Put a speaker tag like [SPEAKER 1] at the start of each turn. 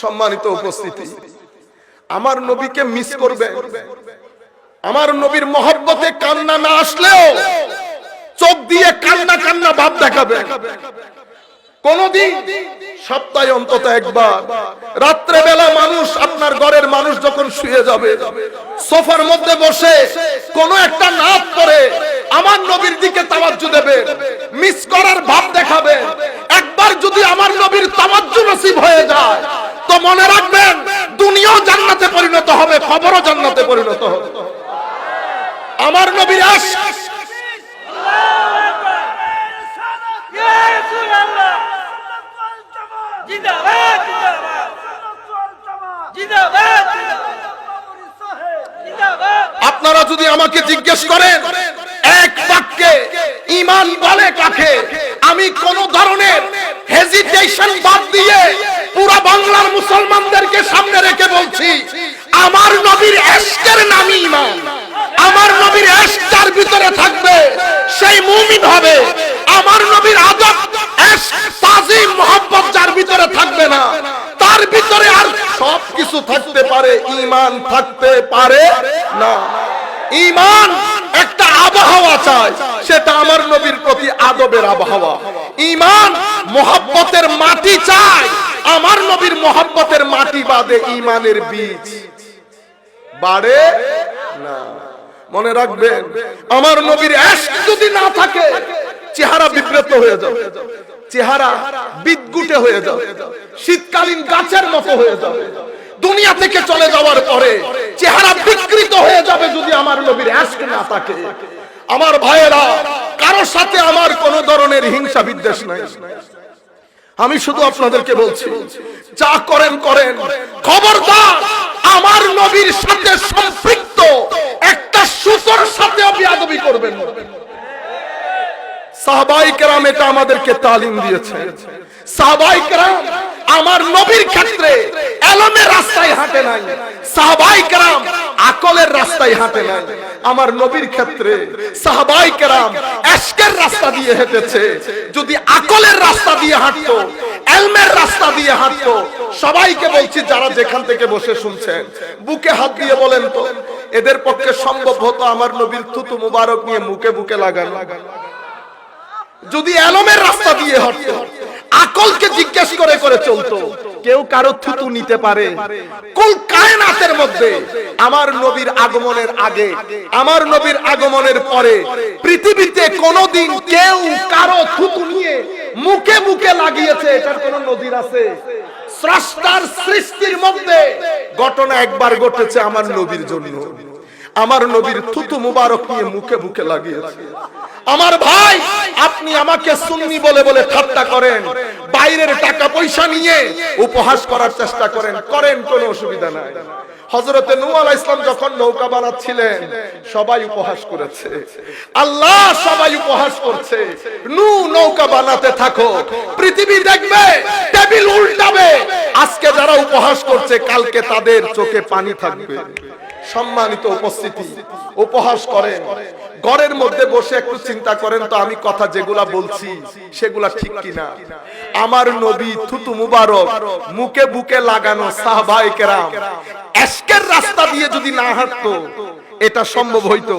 [SPEAKER 1] সম্মানিত উপস্থিতি। আমার নবীকে মিস করবে। আমার নবীর মহব্বতে কান্না না আসলেও চোখ দিয়ে কান্না কান্না ভাব দেখাবে। কোনদিন, সপ্তাহে অন্তত একবার। রাত্রে বেলা মানুষ আপনার ঘরের মানুষ যখন শুয়ে যাবে, সোফার মধ্যে বসে কোন একটা নাচ করে আমার নবীর দিকে তাওয়াজ্জু দেবে মিস করার ভাব দেখাবে। একবার যদি আমার নবীর তাওয়াজ্জু নসিব হয়ে যায় তো মনে রাখবেন। দুনিয়াও জান্নাতে পরিণত হবে, খবরও জান্নাতে পরিণত হবে। আমার নবীর
[SPEAKER 2] জিন্দাবাদ
[SPEAKER 1] আপনারা যদি আমাকে জিজ্ঞেস করেন, এক বাক্যে, ইমান বলে কাকে? আমি কোন ধরনের হেজিটেশন বাদ দিয়ে পুরো বাংলার মুসলমানদেরকে সামনে রেখে বলছি আমার নবীর এশকের নামই ইমান আমার নবীর এশক যার ভিতরে থাকবে, সেই মুমিন হবে। আমার নবীর আদব এশক তাজিম মোহাম্মত যার ভিতরে থাকবে না। তার ভিতরে আর সব কিছু থাকতে পারে ইমান থাকতে পারে না। ইমান একটা আবহাওয়া চায় সেটা আমার নবীর প্রতি আদবের আবহাওয়া। ইমান মোহাব্বতের মাটি চায় আমার নবীর মোহাব্বতের মাটি বাদে ইমানের বীজ। বাড়ে না। মনে রাখবেন, আমার নবীর যদি না থাকে, চেহারা বিব্রত হয়ে যাবে। চেহারা বিদ্যুটে হয়ে যাবে। শীতকালীন গাছের মতো হয়ে যাবে। দুনিয়া থেকে চলে যাওয়ার পরে চেহারা বিকৃত হয়ে যাবে যদি আমার নবীর এশক না থাকে। আমার ভাইয়েরা কারোর সাথে আমার কোনো ধরনের হিংসা বিদ্বেষ নাই। আমি শুধু আপনাদেরকে বলছি, যা করেন করেন। খবরদার, আমার নবীর সাথে সম্পৃক্ত একটা সুতোর সাথেও বিয়াদবি করবেন। সাহাবাই কেরাম এটা আমাদেরকে তালিম দিয়েছে। সাহাবাই কেরাম আমার নবীর ক্ষেত্রে এলমের রাস্তায় হাঁটে নাই। সাহাবাই কেরাম আকলের রাস্তায় হাঁটে নাই। আমার নবীর ক্ষেত্রে সাহাবাই কেরাম এশকের রাস্তা দিয়ে হেঁটেছে। যদি আকলের রাস্তা দিয়ে হাঁটতো, এলমের রাস্তা দিয়ে হাঁটতো, সবাইকে বলছি যারা যেখান থেকে বসে শুনছেন, বুকে হাত দিয়ে বলেন তো, এদের পক্ষে সম্ভব হতো আমার নবীর থুতু মুবারক নিয়ে মুখে বুকে লাগানো। যদি এলমের রাস্তা দিয়ে হাঁটতো, আকলকে জিজ্ঞেস করে করে চলতো কেউ কারও থুতু নিতে পারে। কুল কায়নাতের মধ্যে আমার নবীর আগমনের আগে, আমার নবীর আগমনের পরে পৃথিবীতে কোনোদিন কেউ কারও থুতু নিয়ে মুখে মুখে লাগিয়েছে, এটার কোন নদীর আছে? স্রষ্টার সৃষ্টির মধ্যে ঘটনা একবার ঘটেছে আমার নবীর জন্য। আমার নবীর থুতু মুবারক নিয়ে মুখে মুখে লাগিয়েছে। আমার ভাই, আপনি আমাকে সুন্নি বলে বলে ঠাট্টা করেন, বাইরের টাকা পয়সা নিয়ে উপহাস করার চেষ্টা করেন করেন কোনো অসুবিধা নাই। হজরতে ইসলাম যখন নৌকা বানাচ্ছিলেন, সবাই উপহাস করেছে। আল্লাহ সবাই উপহাস করছে নূ নৌকা বানাতে থাকো, পৃথিবী দেখবে, টেবিল উল্টাবে। আজকে যারা উপহাস করছে, কালকে তাদের চোখে পানি থাকবে। সম্মানিত উপস্থিতি, উপহাস করেন। ঘরের মধ্যে বসে একটু চিন্তা করেন তো আমি কথা যেগুলা বলছি, সেগুলা ঠিক কিনা। আমার নবী থুতু মুবারক, মুখে বুকে লাগানো সাহবাই কেরাম রাস্তা দিয়ে যদি না হাঁটতো, এটা সম্ভব হইতো।